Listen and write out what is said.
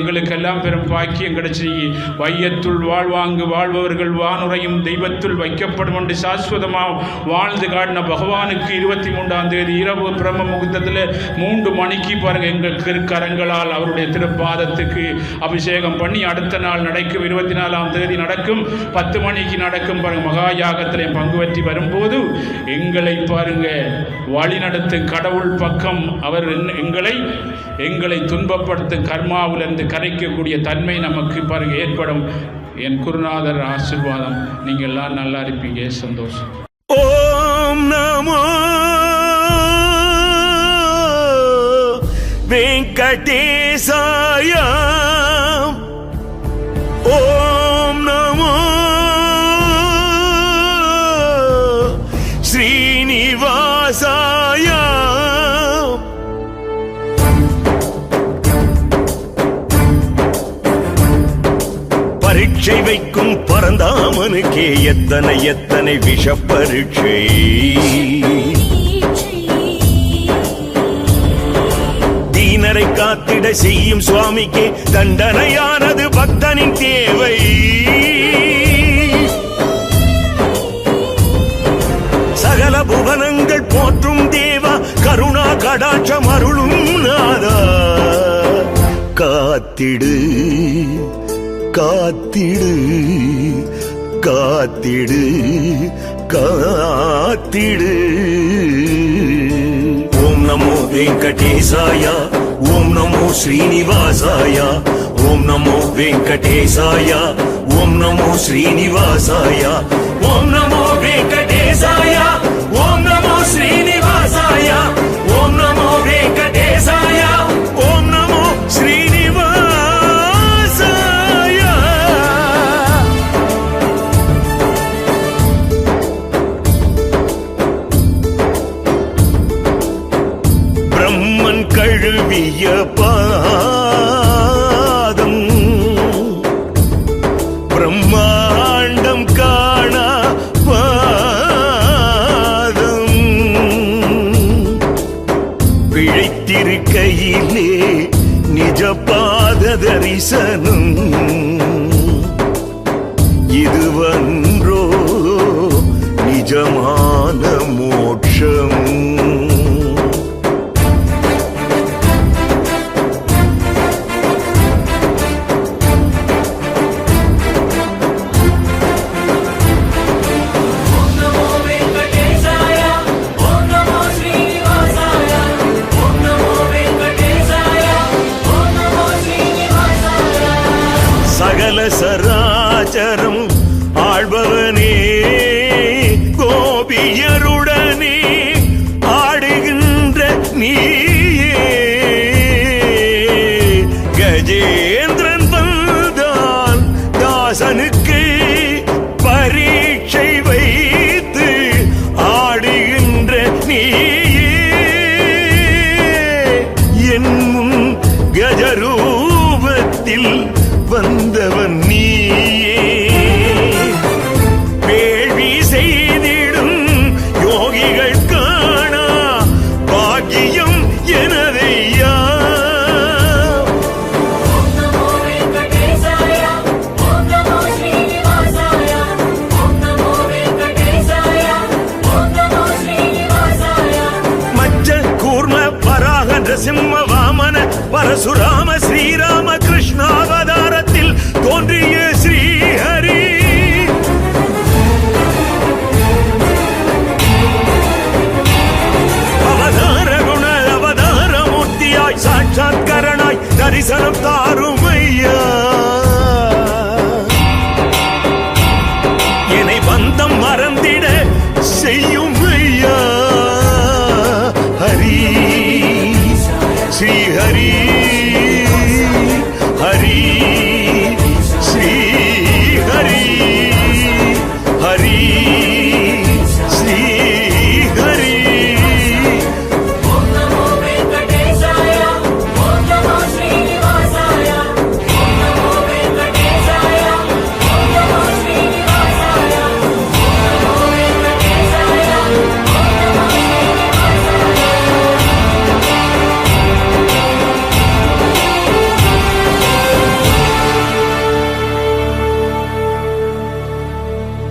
எங்களுக்கெல்லாம் பெரும் பாக்கியம் கிடைச்சி வையத்துள் வாழ்வாங்கு வாழ்பவர்கள் வானுரையும் தெய்வத்துள் வைக்கப்படும் என்று சாஸ்வதமாக வாழ்ந்து காட்டின பகவானுக்கு இருபத்தி மூன்றாம் தேதி இரவு பிரம்ம முகூர்த்தத்தில் மூன்று மணிக்கு பாருங்க எங்கள் திருக்கரங்களால் அவருடைய திருப்பாதத்துக்கு அபிஷேகம் பண்ணி அடுத்த நாள் நடக்கும் இருபத்தி நாலாம் தேதி நடக்கும் பத்து மணிக்கு நடக்கும் பாருங்க மகா யாகத்தில் பங்கு பற்றி வரும்போது எங்களை பாருங்க வழிநடத்தும் கடவுள் பக்கம் அவர் எங்களை எங்களை துன்பப்படுத்த கர்மாவிலிருந்து கரைக்கக்கூடிய தன்மை நமக்கு பாருங்க ஏற்படும். என் குருநாதர் ஆசிர்வாதம். நீங்கள் எல்லாம் நல்லா இருப்பீங்க. சந்தோஷம். ஓம் நமோ வெங்கடேசாயா பரீட்சை வைக்கும் பரந்தாமனுக்கே எத்தனை எத்தனை விஷ பரீட்சை? தீனரை காத்திட செய்யும் சுவாமிக்கே தண்டனையானது பக்தனின் தேவை. சகல புவனங்கள் போற்றும் தேவா கருணா கடாட்சம் அருளும் நாதா. காத்திடு. காத்திடு காத்திடு காத்திடு. ஓம் நமோ வெங்கடேசாய ஓம் நமோ ஸ்ரீனிவாசாய ஓம் நமோ வெங்கடேசாய ஓம் நமோ ஸ்ரீனிவாசாய. பிரம்மன் பாதம். பிரம்மாண்டம் காண பாதம். பிழைத்திருக்கையிலே நிஜ பாத தரிசனம் இதுவன்றோ நிஜமான மோட்சம். சராச்சரம் ஆழ்பவனே கோபியருடனே ஆடுகின்ற நீயே. கஜேந்திரன் வந்தான் தாசனுக்கு செய்தவன் நீயே. வேள்வி செய்திடும் யோகிகள் காணா. பாக்கியம் எனதையா மச்ச கூர்ம பராக நரசிம்ம வாமன பரசுராம ஸ்ரீராம श्रीहरी